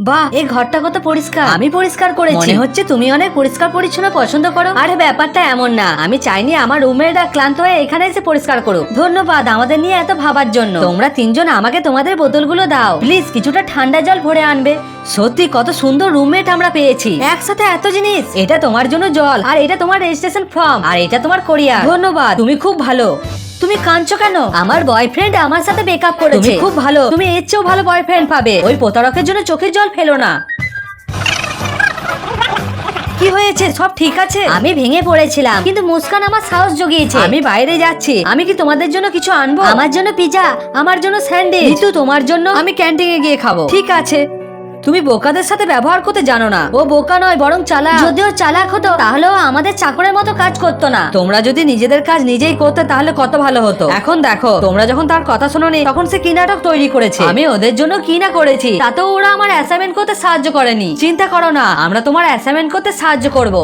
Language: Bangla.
বাহ এই ঘরটা কত পরিষ্কার। আমি পরিষ্কার করেছি। মনে হচ্ছে তুমি অনেক পরিষ্কার পরিচ্ছন্ন পছন্দ করো। আরে ব্যাপারটা এমন না। আমি চাইনি আমার রুমেরা ক্লান্ত হয়ে এখানে এসে পরিষ্কার করো ধন্যবাদ আমাদের নিয়ে এত ভাবার জন্য। তোমরা তিনজন আমাকে তোমাদের বোতলগুলো দাও। প্লিজ কিছুটা ঠান্ডা জল ভরে আনবে। সত্যি কত সুন্দর রুমমেট আমরা পেয়েছি। একসাথে এত জিনিস? এটা তোমার জন্য জল আর এটা তোমার রেজিস্ট্রেশন ফর্ম আর এটা তোমার কোরিয়া ধন্যবাদ তুমি খুব ভালো। তুমি কাঁদছো কেন? আমার বয়ফ্রেন্ড আমার সাথে ব্রেকআপ করেছে। তুমি খুব ভালো। তুমি এর চেয়েও ভালো বয়ফ্রেন্ড পাবে। ওই প্রতারকের জন্য চোখের জল ফেলো না। কি হয়েছে? সব ঠিক আছে? আমি ভেঙে পড়েছিলাম কিন্তু মুস্কান আমার সাহস জুগিয়েছে। আমি বাইরে যাচ্ছি। আমি কি তোমাদের জন্য কিছু আনব? আমার জন্য পিজা আমার জন্য স্যান্ডউইচ কিন্তু তোমার জন্য আমি ক্যান্টিনে গিয়ে খাব। ঠিক আছে। তুমি বোকাদের সাথে ব্যবহার করতে জানো না। ও বোকা নয় বরং চালাক। যদিও চালাক হতো তাহলেও আমাদের চাকরের মতো কাজ করতো না। তোমরা যদি নিজেদের কাজ নিজেই করতে তাহলে কত ভালো হতো। এখন দেখো তোমরা যখন তার কথা শোনোনি তখন সে কি নাটক তৈরি করেছে? আমি ওদের জন্য কি না করেছি? তাতেও ওরা আমার অ্যাসাইনমেন্ট করতে সাহায্য করেনি। চিন্তা করো না আমরা তোমার অ্যাসাইনমেন্ট করতে সাহায্য করব।